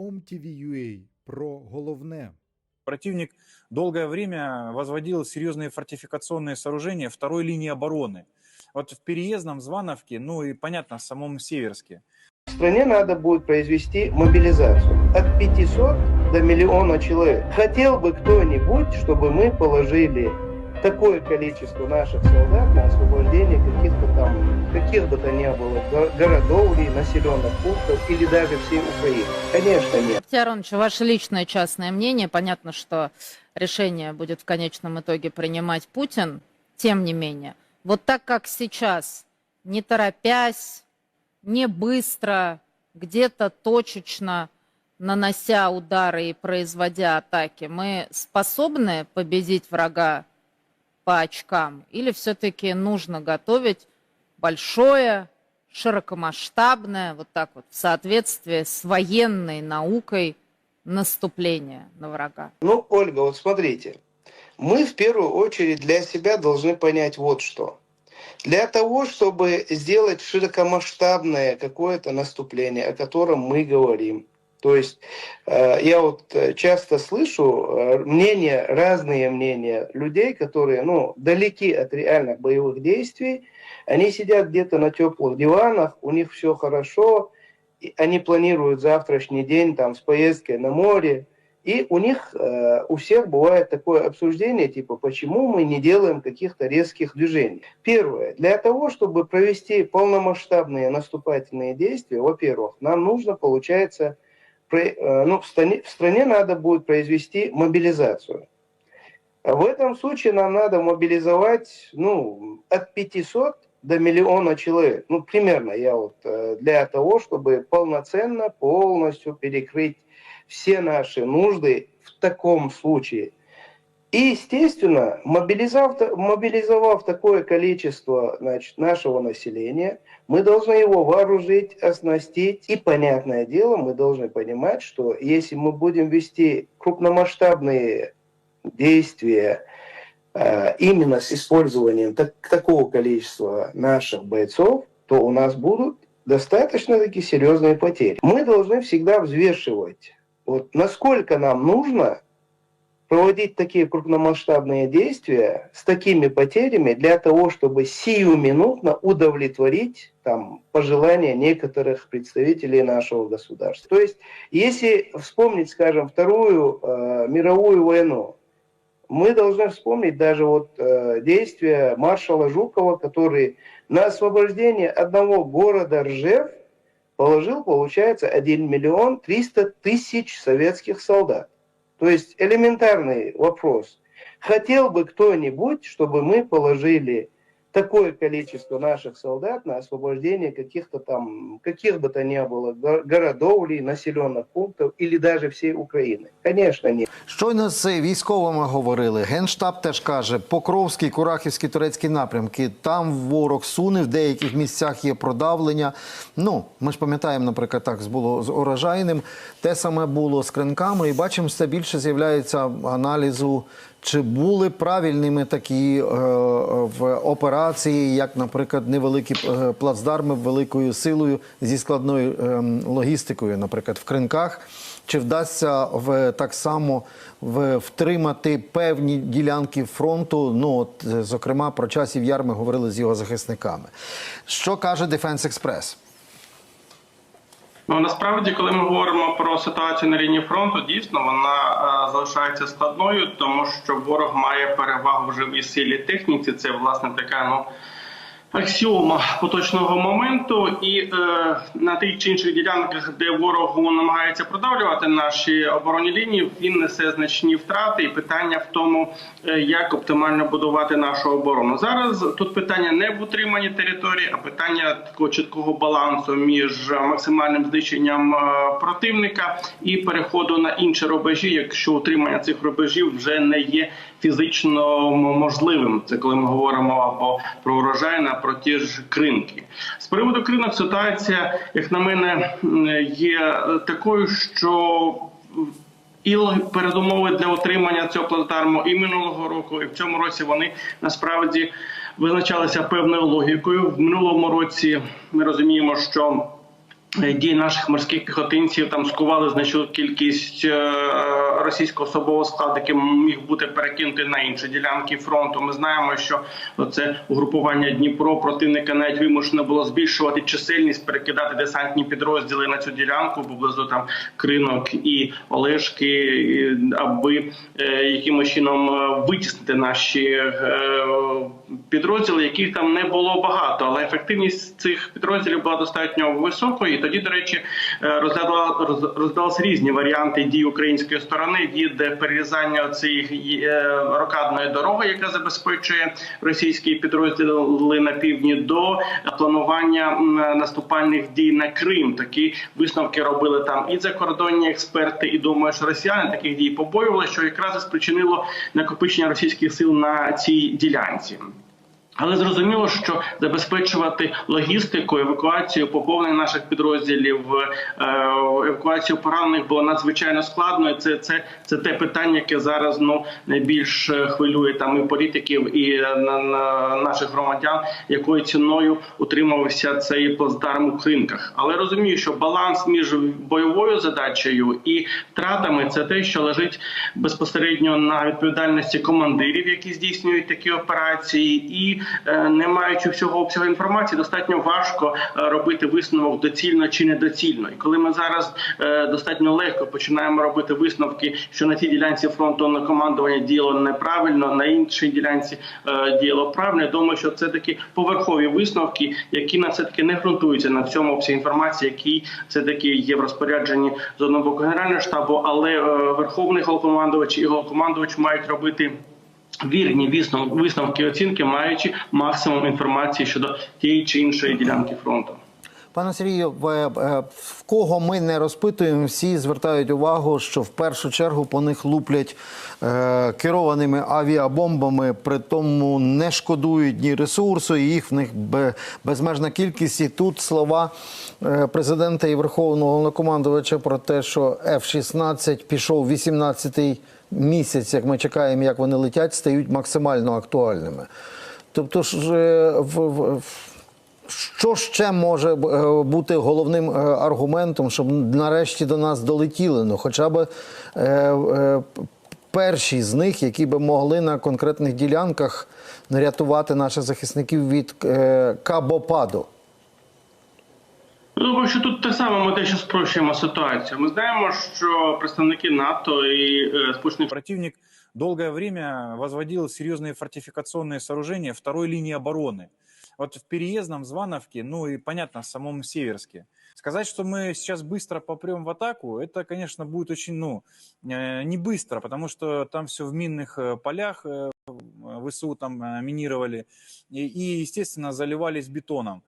OMTV.ua про головне. Противник долгое время возводил серьезные фортификационные сооружения второй линии обороны. Вот в Переездном, Звановке, ну и, понятно, в самом Северске. В стране надо будет произвести мобилизацию от 500 до миллиона человек. Хотел бы кто-нибудь, чтобы мы положили такое количество наших солдат на освобождение каких-то там, каких бы то ни было го- городов или населенных пунктов, или даже всей Украины? Конечно, нет. Алексей ваше личное частное мнение. Понятно, что решение будет в конечном итоге принимать Путин. Тем не менее, вот так как сейчас, не торопясь, не быстро, где-то точечно нанося удары и производя атаки, мы способны победить врага по очкам? Или все-таки нужно готовить большое, широкомасштабное, вот так вот, в соответствии с военной наукой наступление на врага? Ну, Ольга, вот смотрите, мы в первую очередь для себя должны понять вот что. Для того, чтобы сделать широкомасштабное какое-то наступление, о котором мы говорим, то есть э, я вот э, часто слышу э, мнения, разные мнения людей, которые ну, далеки от реальных боевых действий, они сидят где-то на теплых диванах, у них все хорошо, и они планируют завтрашний день там с поездкой на море, и у них, у всех бывает такое обсуждение, типа, почему мы не делаем каких-то резких движений. Первое. Для того, чтобы провести полномасштабные наступательные действия, во-первых, нам нужно, получается, ну, в, стране, в стране надо будет произвести мобилизацию. В этом случае нам надо мобилизовать ну, от 500 до миллиона человек. Ну, примерно я вот э, для того, чтобы полноценно, полностью перекрыть все наши нужды в таком случае. И, естественно, мобилизовав, мобилизовав такое количество значит, нашего населения, мы должны его вооружить, оснастить. И, понятное дело, мы должны понимать, что если мы будем вести крупномасштабные действия э, именно с использованием так- такого количества наших бойцов, то у нас будут достаточно таки серьезные потери. Мы должны всегда взвешивать, вот насколько нам нужно проводить такие крупномасштабные действия с такими потерями для того, чтобы сиюминутно удовлетворить там, пожелания некоторых представителей нашего государства. То есть, если вспомнить, скажем, Вторую э, мировую войну, мы должны вспомнить даже вот э, действия маршала Жукова, который на освобождение одного города Ржев положил, получается, 1 миллион 300 тысяч советских солдат. То есть элементарный вопрос. Хотел бы кто-нибудь, чтобы мы положили такое количество наших солдат на освобождение каких-то там, каких бы то ни было го- городов или населенных пунктов, или даже всей Украины? Конечно, нет. Щойно з військовими говорили. Генштаб теж каже, Покровський, Курахівський, турецький напрямки. Там ворог суне, в деяких місцях є продавлення. Ну, ми ж пам'ятаємо, наприклад, так було з урожайним. Те саме було з кринками, і бачимо, все більше з'являється аналізу. чи були правильними такі е, в операції, як, наприклад, невеликі е, плацдарми великою силою зі складною е, логістикою, наприклад, в кринках? Чи вдасться в так само в, втримати певні ділянки фронту? Ну, от, зокрема, про часів яр ми говорили з його захисниками. Що каже Дефенс Експрес? Ну насправді, коли ми говоримо про ситуацію на лінії фронту, дійсно вона е, залишається складною, тому що ворог має перевагу вже в і силі техніці. Це власне така ну. Аксіома поточного моменту, і е, на тих чи інших ділянках, де ворогу намагається продавлювати наші оборонні лінії, він несе значні втрати. І питання в тому, е, як оптимально будувати нашу оборону. Зараз тут питання не в утриманні території, а питання такого чіткого балансу між максимальним знищенням е, противника і переходу на інші рубежі, якщо утримання цих рубежів вже не є фізично можливим. Це коли ми говоримо або про урожай, на про ті ж кринки. З приводу кринок ситуація, як на мене, є такою, що і передумови для отримання цього плацдарму і минулого року, і в цьому році вони насправді визначалися певною логікою. В минулому році ми розуміємо, що е, дій наших морських піхотинців там скували значну кількість е, російського особового складу, який міг бути перекинутий на інші ділянки фронту. Ми знаємо, що це угрупування Дніпро противника навіть вимушено було збільшувати чисельність, перекидати десантні підрозділи на цю ділянку поблизу там кринок і Олешки, аби е, якимось чином витіснити наші підрозділи, яких там не було багато, але ефективність цих підрозділів була достатньо високою. І тоді, до речі, е, розглядалися різні варіанти дій української сторони від перерізання цієї е, рокадної дороги, яка забезпечує російські підрозділи на півдні, до планування наступальних дій на Крим. Такі висновки робили там і закордонні експерти, і думаю, що росіяни таких дій побоювали, що якраз спричинило накопичення російських сил на цій ділянці. Але зрозуміло, що забезпечувати логістику, евакуацію, поповнення наших підрозділів, е, евакуацію поранених було надзвичайно складно. І це, це, це те питання, яке зараз ну найбільш хвилює там і політиків, і е, на, на наших громадян, якою ціною утримувався цей плацдарм у кринках. Але розумію, що баланс між бойовою задачею і втратами це те, що лежить безпосередньо на відповідальності командирів, які здійснюють такі операції, і не маючи всього обсягу інформації, достатньо важко е, робити висновок доцільно чи недоцільно. І коли ми зараз е, достатньо легко починаємо робити висновки, що на цій ділянці фронту на командування діяло неправильно, на іншій ділянці е, діяло правильно. я Думаю, що це такі поверхові висновки, які на все таки не ґрунтуються на всьому обсязі інформації, який все таки є в розпорядженні з одного боку генерального штабу, але е, верховний головнокомандувач і головнокомандувач мають робити. Вірні висновки, оцінки, маючи максимум інформації щодо тієї чи іншої ділянки фронту. Пане Сергію, в, е, кого ми не розпитуємо, всі звертають увагу, що в першу чергу по них луплять е, керованими авіабомбами, при тому не шкодують ні ресурсу, і їх в них безмежна кількість. І тут слова е, президента і верховного головнокомандувача про те, що F-16 пішов 18-й місяць, як ми чекаємо, як вони летять, стають максимально актуальними. Тобто ж е, в, в, в- що ще може е, бути головним е, аргументом, щоб нарешті до нас долетіли? Ну, хоча б е, е, перші з них, які би могли на конкретних ділянках рятувати наших захисників від е, кабопаду. Ну, Думаю, що тут те саме ми дещо спрощуємо ситуацію. Ми знаємо, що представники НАТО і е, Сполучених Противник долгое время возводил серьезные фортификационные сооружения второй линии обороны. Вот в Переездном, Звановке, ну и, понятно, в самом Северске. Сказать, что мы сейчас быстро попрем в атаку, это, конечно, будет очень, ну, э, не быстро, потому что там все в минных э, полях, э, ВСУ там минировали, и, естественно, заливались бетоном.